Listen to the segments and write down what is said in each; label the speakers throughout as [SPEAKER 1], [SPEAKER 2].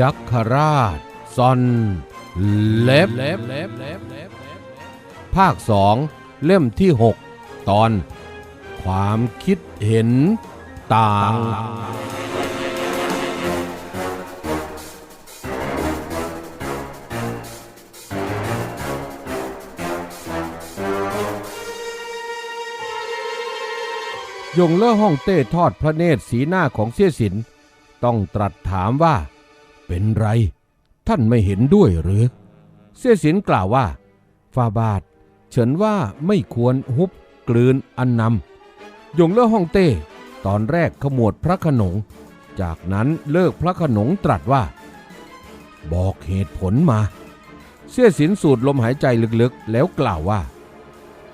[SPEAKER 1] ยักษราชซอนเล็บภาคสองเล่มที่ 6 ตอน ความคิดเห็นต่าง ยงเล่อห้องเต้ทอดพระเนตรสีหน้าของเสี้ยสิน ต้องตรัสถามว่า เป็นไรท่านไม่เห็นด้วยหรือ เสียสินกล่าวว่าฟาบาทเฉินว่าไม่ควรฮุบกลืนอันนำยงเล่อห้องเต้ตอนแรกขมวดพระขนง จากนั้นเลิกพระขนงตรัสว่า บอกเหตุผลมา เสียสินสูดลมหายใจลึกๆ แล้วกล่าวว่า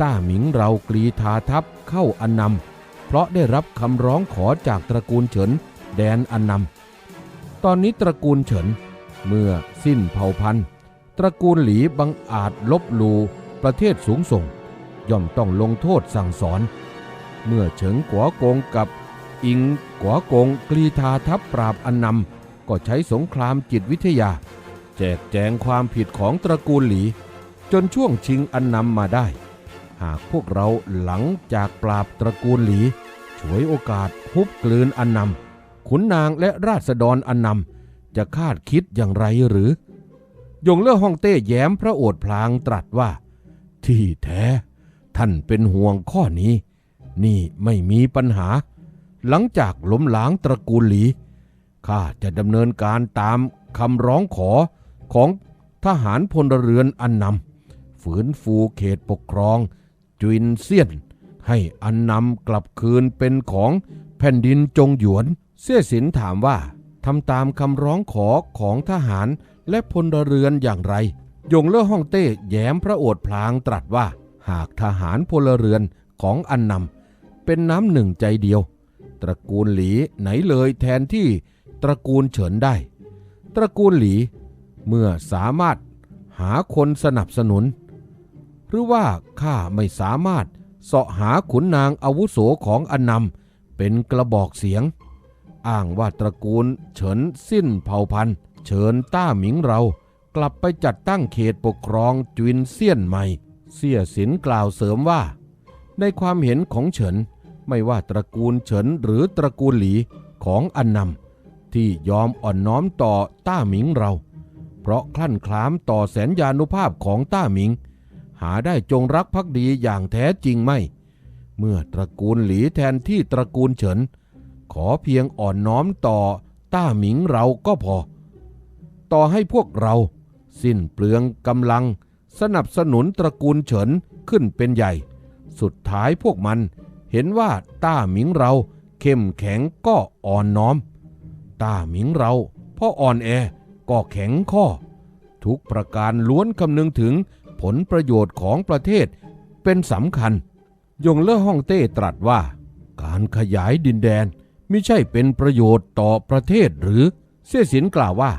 [SPEAKER 1] ต้าหมิงเรากรีธาทัพเข้าอันนำเพราะได้รับคำร้องขอจากตระกูลเฉินแดนอันนำ ตอนนี้ตระกูลเฉินเมื่อสิ้นเผ่าพันธุ์ตระกูลหลีบังอาจลบหลูประเทศสูงส่ง ย่อมต้องลงโทษสั่งสอน เมื่อเฉิงกัวกงกับอิงกัวกงกรีธาทัพปราบอันนำก็ใช้สงครามจิตวิทยา แจกแจงความผิดของตระกูลหลี จนช่วงชิงอันนำมาได้ หากพวกเราหลังจากปราบตระกูลหลี ฉวยโอกาสฮุบกลืนอันนำ ขุนนางและราษฎรอันนำจะคาดคิดอย่างไรหรือ ยงเล่อฮ่องเต้แย้มพระโอษฐ์พลางตรัสว่า ที่แท้ ท่านเป็นห่วงข้อนี้ นี่ไม่มีปัญหา หลังจากล้มล้างตระกูลหลีข้าจะดำเนินการตามคำร้องขอของทหารพลเรือนอันนำฝืนฟูเขตปกครอง จุนเซียน ให้อันนำกลับคืนเป็นของแผ่นดินจงหยวน เสี่ยสินถามว่าทำตามคำร้องขอของทหารและพลเรือนอย่างไร ยงเล่อฮ่องเต้แย้มพระโอษฐ์พลางตรัสว่า หากทหารพลเรือนของอันนำเป็นน้ำหนึ่งใจเดียว ตระกูลหลีไหนเลยแทนที่ตระกูลเฉินได้ ตระกูลหลี เมื่อสามารถหาคนสนับสนุน หรือว่าข้าไม่สามารถเสาะหาขุนนางอาวุโสของอันนำเป็นกระบอกเสียง อ้างว่าตระกูลเฉินสิ้นเผ่าพันธุ์เชิญต้าหมิงเรา กลับไปจัดตั้งเขตปกครองจุนเซียนใหม่ เสี่ยสินกล่าวเสริมว่า ในความเห็นของเฉิน ไม่ว่าตระกูลเฉินหรือตระกูลหลีของอันนำที่ยอมอ่อนน้อมต่อต้าหมิงเรา เพราะคลั่นคล้ามต่อแสนยานุภาพของต้าหมิง หาได้จงรักภักดีอย่างแท้จริงไม่ เมื่อตระกูลหลีแทนที่ตระกูลเฉิน ขอเพียงอ่อนน้อมต่อต้าหมิงเราก็พอ ต่อให้พวกเรา สิ้นเปลืองกำลัง สนับสนุนตระกูลเฉินขึ้นเป็นใหญ่ สุดท้ายพวกมันเห็นว่าต้าหมิงเราเข้มแข็งก็อ่อนน้อม ต้าหมิงเราพ่ออ่อนแอก็แข็งข้อ ทุกประการล้วนคำนึงถึงผลประโยชน์ของประเทศเป็นสำคัญ ยงเล่อฮ่องเต้ตรัสว่า การขยายดินแดน ม่ใช่เป็นประโยชน์ต่อประเทศหรือเสี่ยสินกล่าวว่า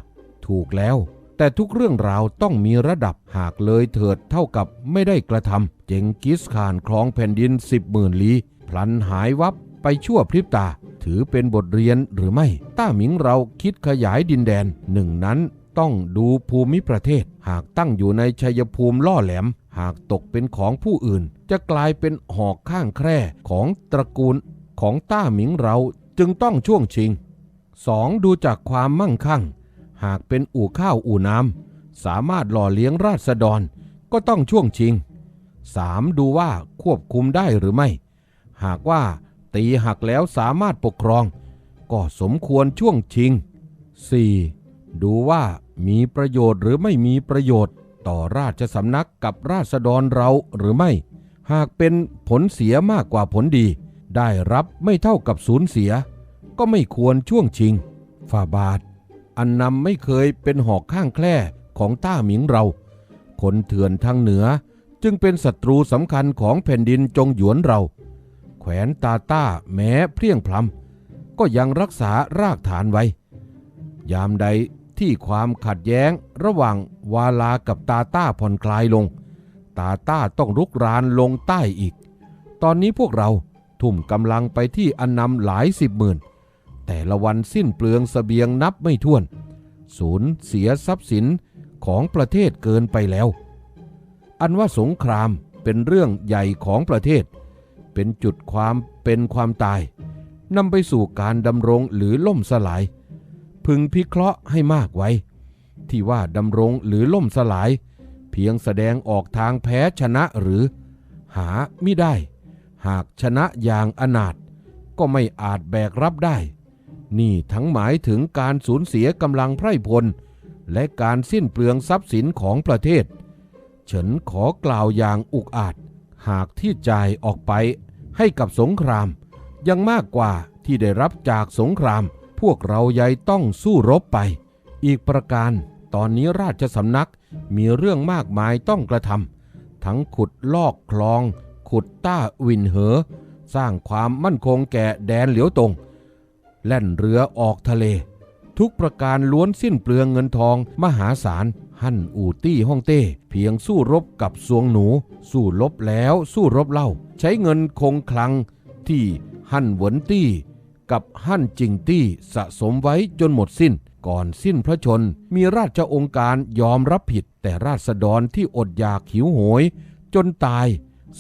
[SPEAKER 1] ถูกแล้ว แต่ทุกเรื่องราวต้องมีระดับหากเลยเถิดเท่ากับไม่ได้กระทำเจงกิสขานคลองแผ่นดินสิบหมื่นลี้พลันหายวับไปชั่วพริบตา ถือเป็นบทเรียนหรือไม่ ต้าหมิงเราคิดขยายดินแดนหนึ่งนั้นต้องดูภูมิประเทศ หากตั้งอยู่ในชัยภูมิล่อแหลม หากตกเป็นของผู้อื่น จะกลายเป็นหอกข้างแคร่ของตระกูลของต้าหมิงเรา จึงต้องช่วงชิง 2. ดูจากความมั่งคั่ง หากเป็นอู่ข้าวอู่น้ำสามารถหล่อเลี้ยงราษฎรก็ต้องช่วงชิง 3. ดูว่าควบคุมได้หรือไม่ หากว่าตีหักแล้วสามารถปกครอง ก็สมควรช่วงชิง 4. ดูว่ามีประโยชน์หรือไม่มีประโยชน์ ต่อราชสำนักกับราษฎรเราหรือไม่ หากเป็นผลเสียมากกว่าผลดี ได้รับไม่เท่ากับสูญเสีย ก็ไม่ควรช่วงชิงฝ่าบาท อันนำไม่เคยเป็นหอกข้างแคร่ของต้าหมิงเรา คนเถื่อนทางเหนือจึงเป็นศัตรูสำคัญของแผ่นดินจงหยวนเรา แขวนตาต้าแม้เพรียงพลำก็ยังรักษารากฐานไว้ ยามใดที่ความขัดแย้งระหว่างวาลากับตาต้าผ่อนคลายลง ตาต้าต้องรุกรานลงใต้อีก ตอนนี้พวกเรา ทุ่มกำลังไปที่อันนำหลายสิบหมื่น แต่ละวันสิ้นเปลืองสเสบียงนับไม่ถ้วน สูญเสียทรัพย์สินของประเทศเกินไปแล้ว อันว่าสงครามเป็นเรื่องใหญ่ของประเทศ เป็นจุดความเป็นความตายนำไปสู่การดำรงหรือล่มสลาย พึงพิเคราะห์ให้มากไว้ ที่ว่าดำรงหรือล่มสลาย เพียงแสดงออกทางแพ้ชนะหรือ หาไม่ได้ หากชนะอย่างอนาถก็ไม่อาจแบกรับได้ นี่ทั้งหมายถึงการสูญเสียกำลังไพร่พล และการสิ้นเปลืองทรัพย์สินของประเทศ ฉันขอกล่าวอย่างอุกอาจ หากที่จ่ายออกไปให้กับสงคราม ยังมากกว่าที่ได้รับจากสงคราม พวกเรายัยต้องสู้รบไป อีกประการตอนนี้ราชสำนักมีเรื่องมากมายต้องกระทำทั้งขุดลอกคลอง ขุดต้าวินเหอ สร้างความมั่นคงแก่แดนเหลียวตง แล่นเรือออกทะเล ทุกประการล้วนสิ้นเปลืองเงินทองมหาศาล หั่นอู่ตี้ฮ่องเต้ เพียงสู้รบกับสวงหนู สู้รบแล้วสู้รบเล่า ใช้เงินคงคลังที่หั่นหวนตี้ กับหั่นจิงตี้สะสมไว้จนหมดสิ้นก่อนสิ้นพระชน มีราชองค์การยอมรับผิด แต่ราษฎรที่อดอยากหิวโหย จนตาย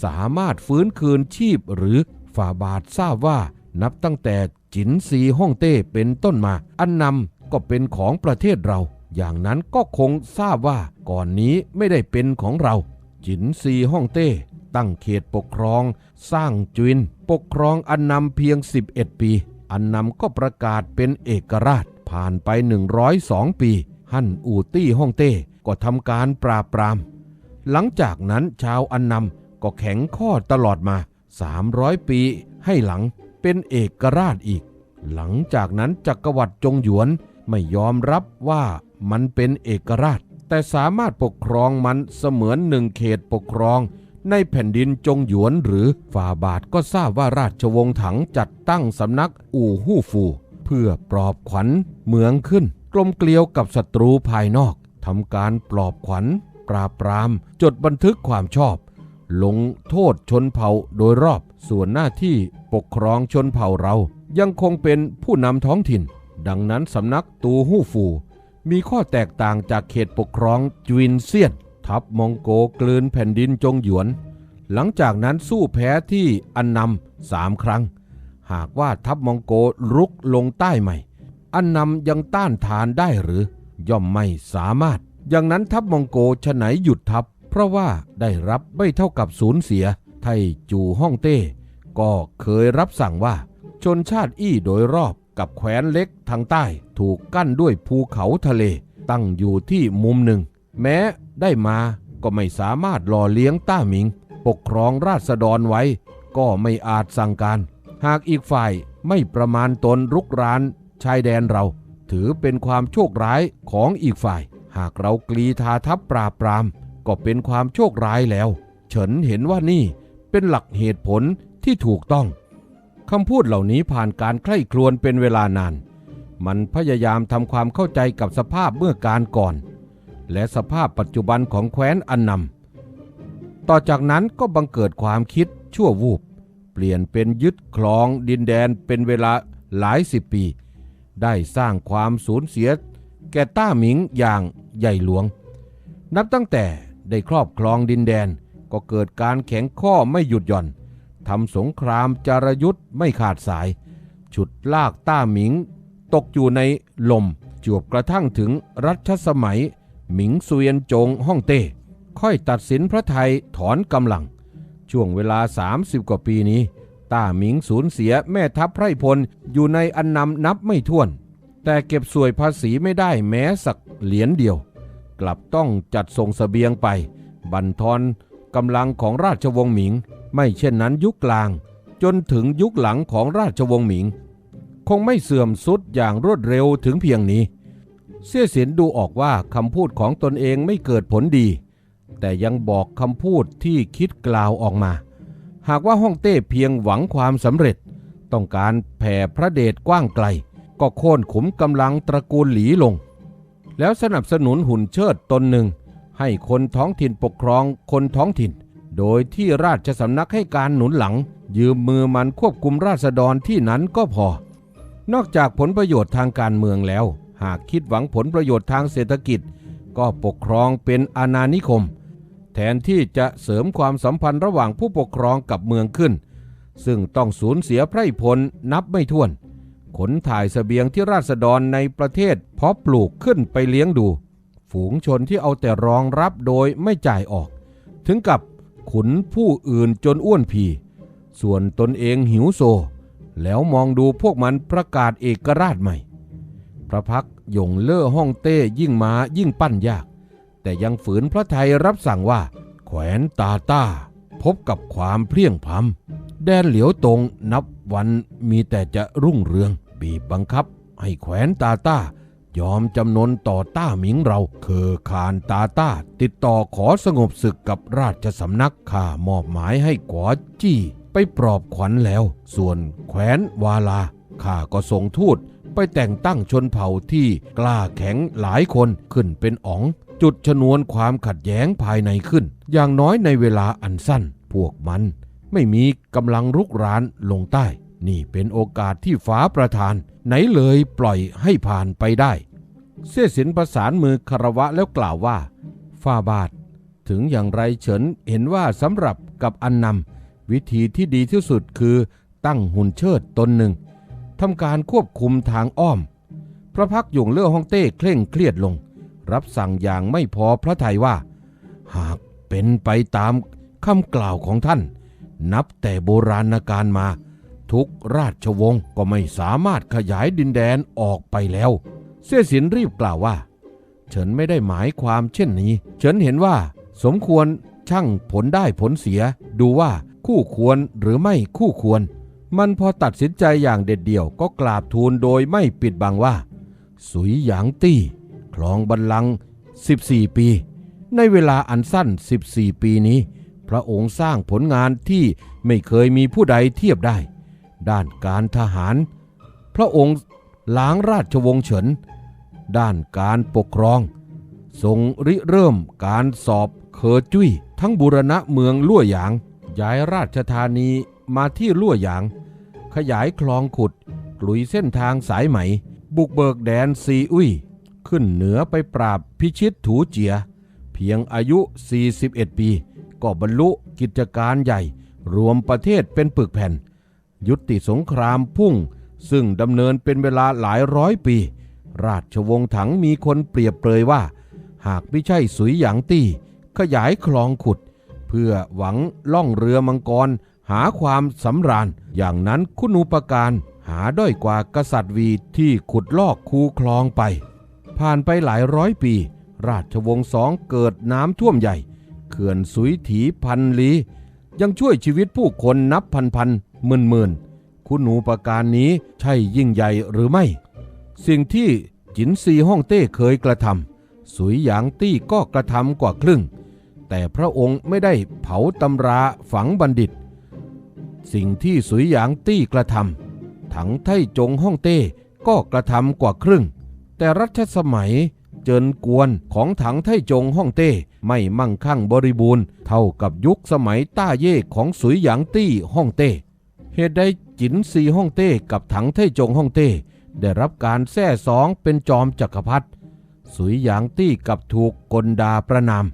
[SPEAKER 1] สามารถฟื้นคืนชีพหรือฝ่าบาททราบว่านับตั้งแต่จินซีฮ่องเต้เป็นต้นมา อันนำก็เป็นของประเทศเรา อย่างนั้นก็คงทราบว่าก่อนนี้ไม่ได้เป็นของเรา จินซีฮ่องเต้ ตั้งเขตปกครอง สร้างจุนปกครองอันนำเพียง 11 ปี อันนำก็ประกาศเป็นเอกราช ผ่านไป 102 ปี ฮั่นอูตี้ฮ่องเต้ก็ทำการปราบปราม หลังจากนั้นชาวอันนำ ก็แข็งข้อตลอดมา 300 ปีให้หลังเป็นเอกราชอีก หลังจากนั้นจักรวรรดิจงหยวนไม่ยอมรับว่ามันเป็นเอกราช แต่สามารถปกครองมันเสมือนหนึ่งเขตปกครอง ในแผ่นดินจงหยวนหรือฝ่าบาทก็ทราบว่าราชวงศ์ถังจัดตั้งสำนักอู่ฮู่ฟู เพื่อปลอบขวัญเมืองขึ้น กลมเกลียวกับศัตรูภายนอกทำการปลอบขวัญ ปราบปราม จดบันทึกความชอบ ลงโทษชนเผ่าโดยรอบส่วนหน้าที่ปกครองชนเผ่าเรา ยังคงเป็นผู้นำท้องถิ่น ดังนั้นสำนักตูฮู่ฟู มีข้อแตกต่างจากเขตปกครองจวินเซียน ทัพมองโกกลืนแผ่นดินจงหยวน หลังจากนั้นสู้แพ้ที่อันนำสามครั้ง หากว่าทัพมองโกรุกลงใต้ใหม่ อันนำยังต้านทานได้หรือ ย่อมไม่สามารถอย่างนั้นทัพมองโกฉไหนหยุดทัพ เพราะว่าได้รับไม่เท่ากับสูญเสีย ไทจูฮ่องเต้ ก็เคยรับสั่งว่า ชนชาติอี้โดยรอบกับแคว้นเล็กทางใต้ถูกกั้นด้วยภูเขาทะเล ตั้งอยู่ที่มุมหนึ่ง แม้ได้มาก็ไม่สามารถหล่อเลี้ยงต้าหมิง ปกครองราษฎรไว้ ก็ไม่อาจสั่งการ หากอีกฝ่ายไม่ประมาณตนรุกรานชายแดนเรา ถือเป็นความโชคร้ายของอีกฝ่าย หากเรากรีธาทัพปราบปราม ก็เป็นความโชคร้ายแล้ว เฉินเห็นว่านี่เป็นหลักเหตุผลที่ถูกต้องคำพูดเหล่านี้ผ่านการใคร่ครวญเป็นเวลานาน มันพยายามทำความเข้าใจกับสภาพเมื่อการก่อน และสภาพปัจจุบันของแคว้นอันนำต่อจากนั้นก็บังเกิดความคิดชั่ววูบ เปลี่ยนเป็นยึดครองดินแดนเป็นเวลาหลายสิบปี ได้สร้างความสูญเสีย แก่ต้าหมิงอย่างใหญ่หลวง นับตั้งแต่ ได้ครอบครองดินแดน ก็เกิดการแข็งข้อไม่หยุดหย่อนทำสงครามจารยุทธ์ไม่ขาดสาย ฉุดลากต้าหมิง ตกอยู่ในลมจวบกระทั่งถึงรัชสมัย หมิงเสวียนจงฮ่องเต้ ค่อยตัดสินพระไทยถอนกำลัง ช่วงเวลา 30 กว่าปีนี้ ต้าหมิงสูญเสียแม่ทัพไพรพลอยู่ในอันนำนับไม่ถ้วน แต่เก็บสวยภาษีไม่ได้แม้สักเหรียญเดียว กลับต้องจัดส่งสเสบียงไป บันทอนกำลังของราชวงศ์หมิง ไม่เช่นนั้นยุคกลาง จนถึงยุคหลังของราชวงศ์หมิง คงไม่เสื่อมสุดอย่างรวดเร็วถึงเพียงนี้ เสี่ยเสินดูออกว่าคำพูดของตนเองไม่เกิดผลดี แต่ยังบอกคำพูดที่คิดกล่าวออกมา หากว่าฮ่องเต้เพียงหวังความสำเร็จ ต้องการแผ่พระเดชกว้างไกล ก็โค่นขุมกำลังตระกูลหลีลง แล้วสนับสนุนหุ่นเชิดตนหนึ่ง ให้คนท้องถิ่นปกครองคนท้องถิ่น โดยที่ราชสำนักให้การหนุนหลัง ยืมมือมันควบคุมราษฎรที่นั้นก็พอ นอกจากผลประโยชน์ทางการเมืองแล้ว หากคิดหวังผลประโยชน์ทางเศรษฐกิจ ก็ปกครองเป็นอาณานิคม แทนที่จะเสริมความสัมพันธ์ระหว่างผู้ปกครองกับเมืองขึ้น ซึ่งต้องสูญเสียไพร่พลนับไม่ถ้วน ขนถ่ายเสบียงที่ราษฎรในประเทศเพาะปลูกขึ้นไปเลี้ยงดู ฝูงชนที่เอาแต่รองรับโดยไม่จ่ายออก ถึงกับขุนผู้อื่นจนอ้วนพีส่วนตนเองหิวโซ แล้วมองดูพวกมันประกาศเอกราชใหม่ พระพักหยงเล่อห้องเต้ยิ่งมายิ่งปั้นยาก แต่ยังฝืนพระไทยรับสั่งว่า แขวนตาต้า พบกับความเพลียงพล้ำแดนเหลียวตรงนับวันมีแต่จะรุ่งเรือง บีบบังคับให้แขวนตาต้ายอมจำนนต่อต้าหมิงเราเคอคานตาต้า ติดต่อขอสงบศึกกับราชสำนักข้ามอบหมายให้กวาจี้ไปปลอบขวัญแล้ว ส่วนแขวนวาลาข้าก็ส่งทูตไปแต่งตั้งชนเผ่าที่กล้าแข็งหลายคนขึ้นเป็นอ๋อง จุดชนวนความขัดแย้งภายในขึ้น อย่างน้อยในเวลาอันสั้น พวกมัน ไม่มีกำลังรุกรานลงใต้ นี่เป็นโอกาสที่ฟ้าประทาน ไหนเลยปล่อยให้ผ่านไปได้ เสี่ยสินประสานมือคารวะแล้วกล่าวว่าฟ้าบาท ถึงอย่างไรเฉินเห็นว่าสำหรับกับอันนำวิธีที่ดีที่สุดคือตั้งหุ่นเชิดตนหนึ่งทำการควบคุมทางอ้อม พระพักตร์หยงเล่อฮ่องเต้เคร่งเครียดลง รับสั่งอย่างไม่พอพระทัยว่า หากเป็นไปตามคำกล่าวของท่าน นับแต่โบราณการมา ทุกราชวงศ์ก็ไม่สามารถขยายดินแดนออกไปแล้ว เสี่ยสินรีบกล่าวว่าเฉินไม่ได้หมายความเช่นนี้เฉินเห็นว่าสมควรช่างผลได้ผลเสีย ดูว่าคู่ควรหรือไม่คู่ควร มันพอตัดสินใจอย่างเด็ดเดี่ยวก็กราบทูลโดยไม่ปิดบังว่า สุยหยางตี้คลองบัลลังก์14 ปี ในเวลาอันสั้น 14 ปีนี้ พระองค์สร้างผลงานที่ไม่เคยมีผู้ใดเทียบได้ ด้านการทหาร พระองค์ล้างราชวงศ์เฉิน ด้านการปกครอง ทรงริเริ่มการสอบเคอจุ้ยทั้งบุรณะเมืองลั่วหยาง ย้ายราชธานีมาที่ลั่วหยาง ขยายคลองขุดกลุยเส้นทางสายไหม บุกเบิกแดนซีอุ้ย ขึ้นเหนือไปปราบพิชิตถูเจีย เพียงอายุ 41 ปี ก็บรรลุกิจการใหญ่ รวมประเทศเป็นปึกแผ่น ยุติสงครามพุ่ง ซึ่งดำเนินเป็นเวลาหลายร้อยปี ราชวงศ์ถังมีคนเปรียบเปรยว่า หากไม่ใช่สุยหยางตี้ ขยายคลองขุด เพื่อหวังล่องเรือมังกร หาความสำราญ อย่างนั้นคุณูปการหาด้อยกว่ากษัตริย์วีที่ขุดลอกคูคลองไป ผ่านไปหลายร้อยปี ราชวงศ์สองเกิดน้ำท่วมใหญ่ เขื่อนสุยถีพันลียังช่วยชีวิตผู้คนนับพันพัน หมื่นหมื่นคุณหนูประการนี้ใช่ยิ่งใหญ่หรือไม่ สิ่งที่จินซีฮ่องเต้เคยกระทำสุยหยางตี้ก็กระทำกว่าครึ่ง แต่พระองค์ไม่ได้เผาตำราฝังบัณฑิต สิ่งที่สุยหยางตี้กระทำถังไทจงฮ่องเต้ก็กระทำกว่าครึ่ง แต่รัชสมัยเจินกวนของถังไทจงฮ่องเต้ไม่มั่งคั่งบริบูรณ์ เท่ากับยุคสมัยต้าเย่ของสุยหยางตี้ฮ่องเต้ เหตุใดจินซีฮ่องเต้กับถังไทจงฮ่องเต้ได้รับการแท้สองเป็นจอมจักรพรรดิสุยหยางตี้กับถูกกลดาประนาม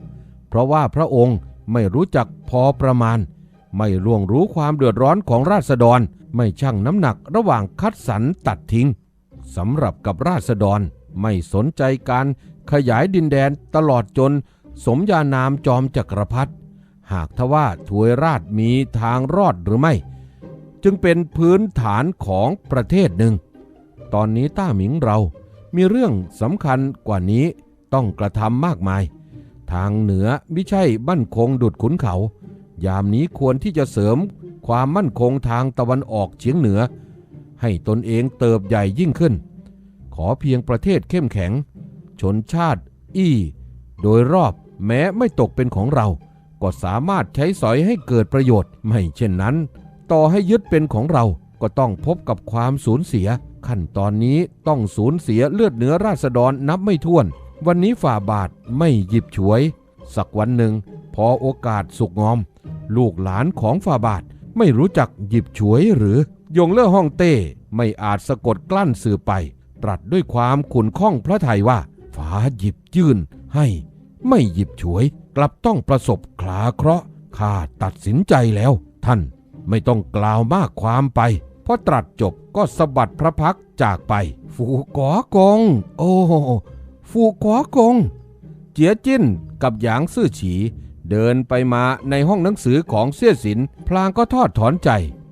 [SPEAKER 1] เพราะว่าพระองค์ไม่รู้จักพอประมาณ ไม่ร่วงรู้ความเดือดร้อนของราษฎรไม่ชั่งน้ำหนักระหว่างคัดสรรตัดทิ้งสำหรับกับราษฎรไม่สนใจการขยายดินแดนตลอดจน สมญานามจอมจักรพรรดิหากทว่าถวยราชมีทางรอดหรือไม่ จึงเป็นพื้นฐานของประเทศหนึ่ง ตอนนี้ต้าหมิงเรามีเรื่องสำคัญกว่านี้ต้องกระทำมากมาย ทางเหนือไม่ใช่มั่นคงดุดขุนเขา ยามนี้ควรที่จะเสริมความมั่นคงทางตะวันออกเฉียงเหนือ ให้ตนเองเติบใหญ่ยิ่งขึ้น ขอเพียงประเทศเข้มแข็ง ชนชาติ อี้ โดยรอบแม้ไม่ตกเป็นของเรา ก็สามารถใช้สอยให้เกิดประโยชน์ ไม่เช่นนั้น ต่อให้ยึดเป็นของเราก็ต้องพบกับความสูญเสีย ขั้นตอนนี้ต้องสูญเสียเลือดเนื้อราษฎรนับไม่ถ้วน วันนี้ฝ่าบาทไม่หยิบฉวย สักวันหนึ่ง พอโอกาสสุกงอม ลูกหลานของฝ่าบาทไม่รู้จักหยิบฉวยหรือยงเล่อฮ่องเต้ไม่อาจสะกดกลั้นสื่อไป ตรัสด้วยความขุนข้องพระไทยว่าฟ้าหยิบยื่นให้ ไม่หยิบฉวย กลับต้องประสบคลาเคราะห์ข้าตัดสินใจแล้ว ท่าน ไม่ต้องกล่าวมากความไปพอตรัสจบก็สะบัดพระพักจากไปฟูกอกง โอ้ฟูกอกง เจียจิ้นกับหยางซื่อฉี เดินไปมาในห้องหนังสือของเสี่ยสิน พลางก็ทอดถอนใจ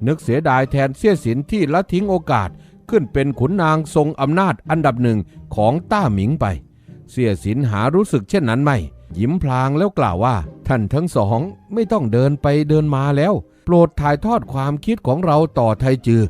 [SPEAKER 1] นึกเสียดายแทนเสี่ยสินที่ละทิ้งโอกาสขึ้นเป็นขุนนางทรงอำนาจอันดับหนึ่งของต้าหมิงไป เสี่ยสินหารู้สึกเช่นนั้นไม่ ยิ้มพลางแล้วกล่าวว่า ท่านทั้งสองไม่ต้องเดินไปเดินมาแล้ว โปรดถ่ายทอดความคิดของเราต่อไทจือ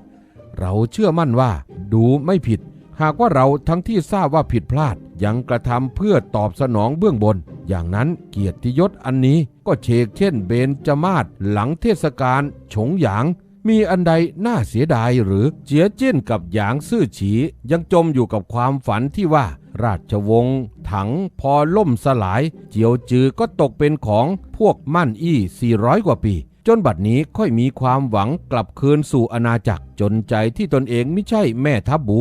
[SPEAKER 1] เราเชื่อมั่นว่า ดูไม่ผิด หากว่าเราทั้งที่ทราบว่าผิดพลาด ยังกระทำเพื่อตอบสนองเบื้องบน อย่างนั้นเกียรติยศอันนี้ก็เชกเช่นเบนจมาศหลังเทศกาลฉงหยาง มีอันใดน่าเสียดายหรือเจียเจี้นกับหยางซื่อฉียังจมอยู่กับความฝันที่ว่าราชวงศ์ถังพอล่มสลาย เจียวจือก็ตกเป็นของพวกมั่นอี้ 400 กว่าปี จนบัดนี้ค่อยมีความหวังกลับคืนสู่อาณาจักรจนใจที่ตนเองไม่ใช่แม่ทัพบู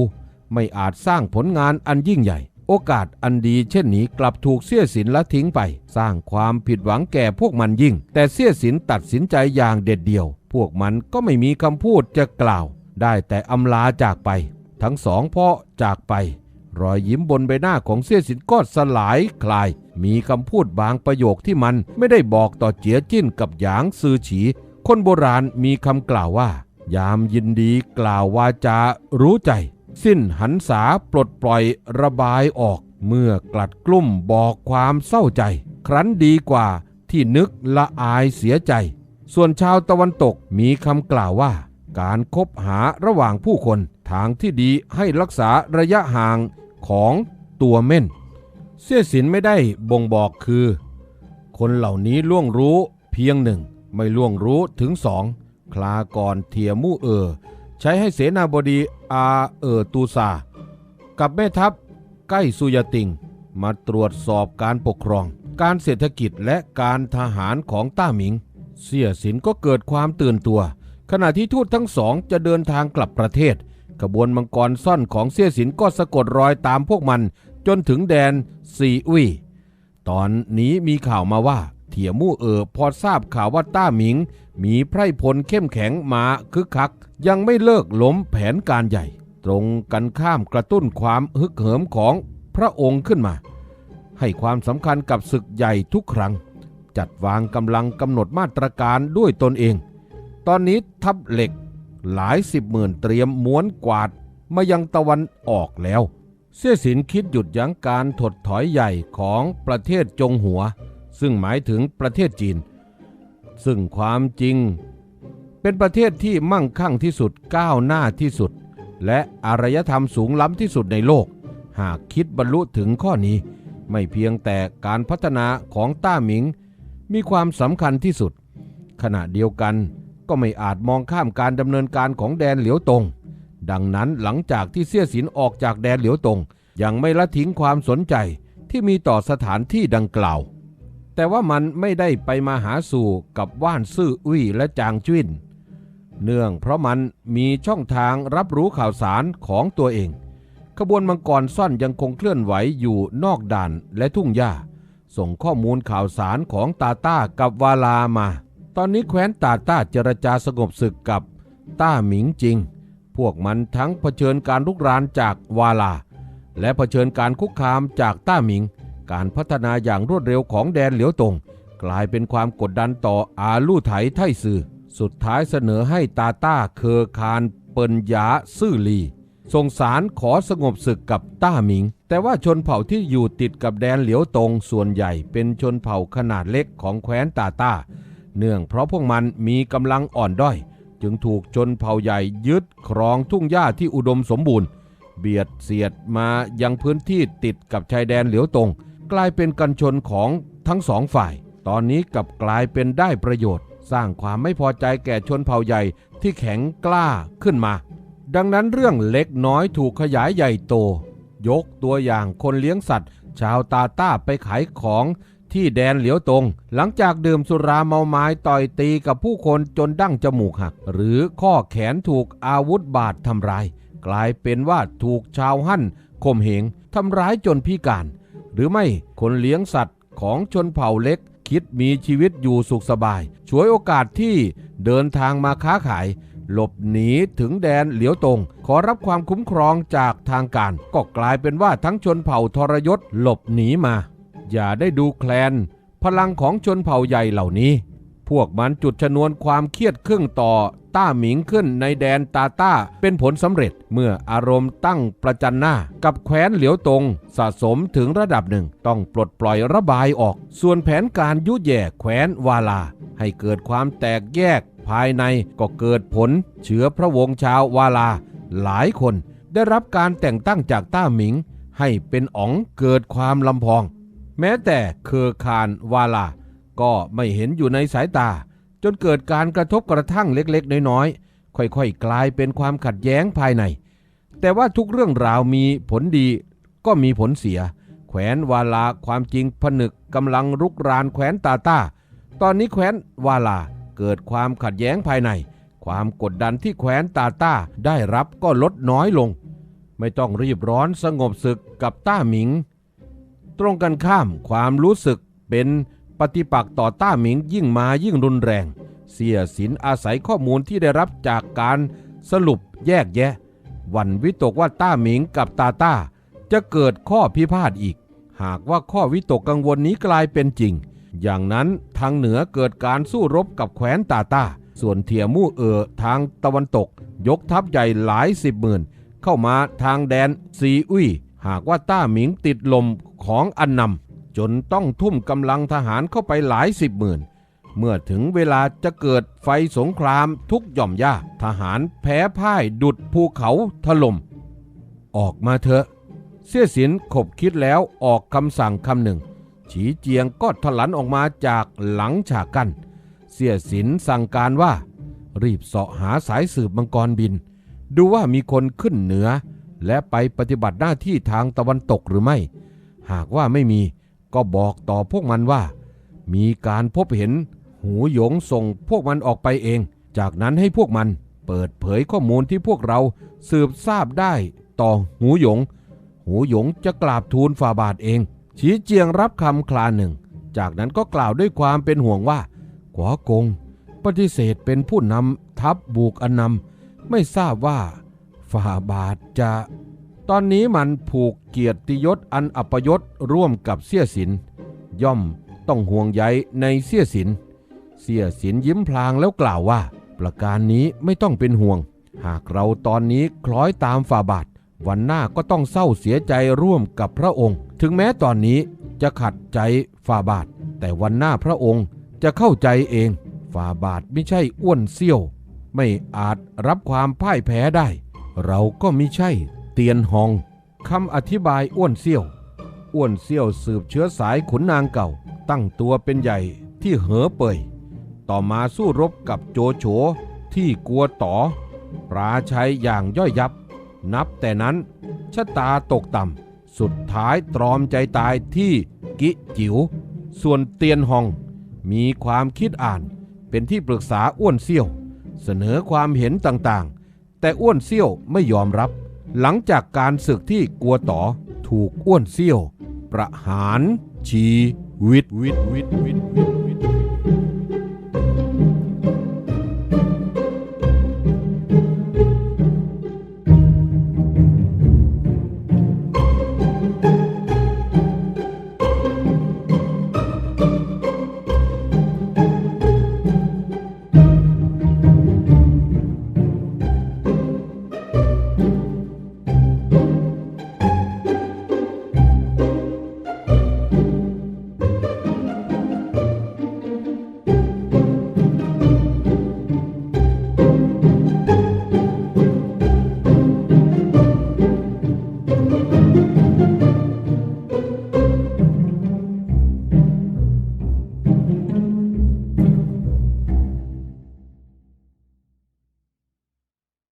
[SPEAKER 1] ไม่อาจสร้างผลงานอันยิ่งใหญ่ โอกาสอันดีเช่นนี้กลับถูกเสี้ยสินละทิ้งไป สร้างความผิดหวังแก่พวกมันยิ่ง แต่เสี้ยสินตัดสินใจอย่างเด็ดเดี่ยว พวกมันก็ไม่มีคำพูดจะกล่าว ได้แต่อำลาจากไป ทั้งสองพ่อจากไป รอยยิ้มบนใบหน้าของเสี้ยสินก็สลายคลาย มีคำพูดบางประโยคที่มันไม่ได้บอกต่อเจียจิ้นกับหยางซือฉี คนโบราณมีคำกล่าวว่า ยามยินดีกล่าววาจารู้ใจ สิ้นหันษาปลดปล่อยระบายออก เมื่อกลัดกลุ่มบอกความเศร้าใจ ครั้นดีกว่าที่นึกละอายเสียใจ ส่วนชาวตะวันตกมีคำกล่าวว่า การคบหาระหว่างผู้คน ทางที่ดีให้รักษาระยะห่าง ของตัวเม่น เสี้ยสินไม่ได้บ่งบอกคือ คนเหล่านี้ล่วงรู้เพียงหนึ่ง ไม่ล่วงรู้ถึงสอง คลาก่อนเทียมู่เออ ใช้ให้เสนาบดีอาเออตูซากับแม่ทัพใกล้สุยติง มาตรวจสอบการปกครอง การเศรษฐกิจและการทหารของต้าหมิง เสี่ยสินก็เกิดความตื่นตัว ขณะที่ทูตทั้งสองจะเดินทางกลับประเทศ ขบวนมังกรซ่อนของเสี่ยสินก็สะกดรอยตามพวกมันจนถึงแดนซีอุยตอนนี้มีข่าวมาว่า เถียมู่เออพอทราบข่าวว่าต้าหมิง มีไพร่พลเข้มแข็งมาคึกคัก ยังไม่เลิกล้มแผนการใหญ่ ตรงกันข้ามกระตุ้นความฮึกเหิมของพระองค์ขึ้นมา ให้ความสำคัญกับศึกใหญ่ทุกครั้ง จัดวางกำลังกำหนดมาตรการด้วยตนเอง ตอนนี้ทัพเหล็ก หลายสิบหมื่นเตรียมม้วนกวาดมายังตะวันออกแล้ว เสี่ยสินคิดหยุดยั้งการถดถอยใหญ่ของประเทศจงหัว ซึ่งหมายถึงประเทศจีน ซึ่งความจริง เป็นประเทศที่มั่งคั่งที่สุดก้าวหน้าที่สุด และอารยธรรมสูงล้ำที่สุดในโลก หากคิดบรรลุถึงข้อนี้ ไม่เพียงแต่การพัฒนาของต้าหมิง มีความสำคัญที่สุด ขณะเดียวกัน ก็ไม่อาจมองข้ามการดำเนินการของแดนเหลียวตง ดังนั้นหลังจากที่เสี่ยสินออกจากแดนเหลียวตง ยังไม่ละทิ้งความสนใจที่มีต่อสถานที่ดังกล่าว แต่ว่ามันไม่ได้ไปมาหาสู่กับว่านซื่ออุ้ยและจางจิ้นเนื่องเพราะมันมีช่องทางรับรู้ข่าวสารของตัวเอง ขบวนมังกรซ่อนยังคงเคลื่อนไหวอยู่นอกด่านและทุ่งหญ้า ส่งข้อมูลข่าวสารของตาต้ากับวาลามา ตอนนี้แคว้นตาต้าเจรจาสงบศึกกับต้าหมิงจริง พวกมันทั้งเผชิญการลุกรานจากวาลา และเผชิญการคุกคามจากต้าหมิง การพัฒนาอย่างรวดเร็วของแดนเหลียวตง กลายเป็นความกดดันต่ออาลู่ไถไทซือสุดท้ายเสนอให้ตาต้าเคอคารเปินยาซื่อลีส่งสารขอสงบศึกกับต้าหมิง แต่ว่าชนเผ่าที่อยู่ติดกับแดนเหลียวตงส่วนใหญ่เป็นชนเผ่าขนาดเล็กของแคว้นตาต้า เนื่องเพราะพวกมันมีกำลังอ่อนด้อย จึงถูกชนเผ่าใหญ่ยึดครองทุ่งหญ้าที่อุดมสมบูรณ์ เบียดเสียดมายังพื้นที่ติดกับชายแดนเหลียวตง กลายเป็นกันชนของทั้งสองฝ่าย ตอนนี้กลับกลายเป็นได้ประโยชน์ สร้างความไม่พอใจแก่ชนเผ่าใหญ่ที่แข็งกล้าขึ้นมา ดังนั้นเรื่องเล็กน้อยถูกขยายใหญ่โต ยกตัวอย่างคนเลี้ยงสัตว์ ชาวตาต้าไปขายของ ที่แดนเหลียวตง หลังจากดื่มสุราเมาไม้ต่อยตีกับผู้คนจนดั้งจมูกหัก หรือข้อแขนถูกอาวุธบาดทำร้าย กลายเป็นว่าถูกชาวหั่นข่มเหงทำร้ายจนพิการ หรือไม่คนเลี้ยงสัตว์ของชนเผ่าเล็ก คิดมีชีวิตอยู่สุขสบาย ฉวยโอกาสที่เดินทางมาค้าขาย หลบหนีถึงแดนเหลียวตง ขอรับความคุ้มครองจากทางการ ก็กลายเป็นว่าทั้งชนเผ่าทรยศหลบหนีมา อย่าได้ดูแคลน พลังของชนเผ่าใหญ่เหล่านี้ พวกมันจุดชนวนความเครียดครึ่งต่อต้าหมิงขึ้นในแดนตาต้าเป็นผลสำเร็จเมื่ออารมณ์ตั้งประจันหน้า กับแคว้นเหลียวตง สะสมถึงระดับหนึ่ง ต้องปลดปล่อยระบายออก ส่วนแผนการยุแย่แคว้นวาลา ให้เกิดความแตกแยกภายในก็เกิดผล เชื้อพระวงศ์ชาววาลา หลายคนได้รับการแต่งตั้งจากต้าหมิง ให้เป็นอ๋องเกิดความลำพอง แม้แต่เครือคานวาลา ก็ไม่เห็นอยู่ในสายตา จนเกิดการกระทบกระทั่งเล็กๆ น้อยๆ ค่อยๆ กลายเป็นความขัดแย้งภายใน แต่ว่าทุกเรื่องราวมีผลดีก็มีผลเสีย แขวนวาลาความจริงผนึกกำลังรุกรานแขวนตาตาตอนนี้แขวนวาลาเกิดความขัดแย้งภายใน ความกดดันที่แขวนตาตาได้รับก็ลดน้อยลง ไม่ต้องรีบร้อนสงบศึกกับต้าหมิง ตรงกันข้ามความรู้สึกเป็นปฏิปักษ์ต่อต้าหมิงยิ่งมายิ่งรุนแรง เสียสินอาศัยข้อมูลที่ได้รับจากการสรุปแยกแยะ วันวิตกว่าต้าหมิงกับตาต้า จะเกิดข้อพิพาทอีก หากว่าข้อวิตกกังวลนี้กลายเป็นจริง อย่างนั้นทางเหนือเกิดการสู้รบกับแคว้นตาต้า ส่วนเทียมู่เออทางตะวันตก ยกทัพใหญ่หลายสิบหมื่น เข้ามาทางแดนซีอุ้ย หากว่าต้าหมิงติดลมของอันนำจนต้องทุ่มกำลังทหารเข้าไปหลายสิบหมื่น เมื่อถึงเวลาจะเกิดไฟสงครามทุกหย่อมย่าทหารแพ้พ่ายดุดภูเขาถล่ม ออกมาเถอะ เสี่ยสินขบคิดแล้วออกคำสั่งคำหนึ่ง ฉีเจียงก็ถลันออกมาจากหลังฉากกัน้นเสียสินสั่งการว่า รีบเสาะหาสายสืบมังกรบิน ดูว่ามีคนขึ้นเหนือ และไปปฏิบัติหน้าที่ทางตะวันตกหรือไม่ หากว่าไม่มีก็บอกต่อพวกมันว่า มีการพบเห็น หูหยงส่งพวกมันออกไปเอง จากนั้นให้พวกมันเปิดเผยข้อมูลที่พวกเราสืบทราบได้ต่อหูหยง หูหยงจะกราบทูลฝ่าบาทเองฉีเจียงรับคำคลาหนึ่ง จากนั้นก็กล่าวด้วยความเป็นห่วงว่าขวากง ปฏิเสธเป็นผู้นำทัพบุกอนนำไม่ทราบว่า ฝ่าบาทจะ ตอนนี้มันผูกเกียรติยศอันอัปยศร่วมกับเสี้ยสิน ย่อมต้องห่วงใยในเสี้ยสิน เสี้ยสินยิ้มพลางแล้วกล่าวว่า ประการนี้ไม่ต้องเป็นห่วง หากเราตอนนี้คล้อยตามฝ่าบาท วันหน้าก็ต้องเศร้าเสียใจร่วมกับพระองค์ ถึงแม้ตอนนี้จะขัดใจฝ่าบาท แต่วันหน้าพระองค์จะเข้าใจเอง ฝ่าบาทไม่ใช่อ้วนเซี่ยว ไม่อาจรับความพ่ายแพ้ได้ เราก็ไม่ใช่เตียนหองคำอธิบายอ้วนเซี่ยว อ้วนเซี่ยวสืบเชื้อสายขุนนางเก่า ตั้งตัวเป็นใหญ่ที่เหอเป่ย ต่อมาสู้รบกับโจโฉที่กลัวต่อราชัยอย่างย่อยยับ นับแต่นั้นชะตาตกต่ำ สุดท้ายตรอมใจตายที่กิจิว๋ว ส่วนเตียนหอง มีความคิดอ่านเป็นที่ปรึกษาอ้วนเซี่ยว เสนอความเห็นต่าง แต่อ้วนเซี่ยวไม่ยอมรับ หลังจากการศึกที่กัวต่อถูกอ้วนเซี่ยว ประหารชีวิตวิตวิตวิตวิต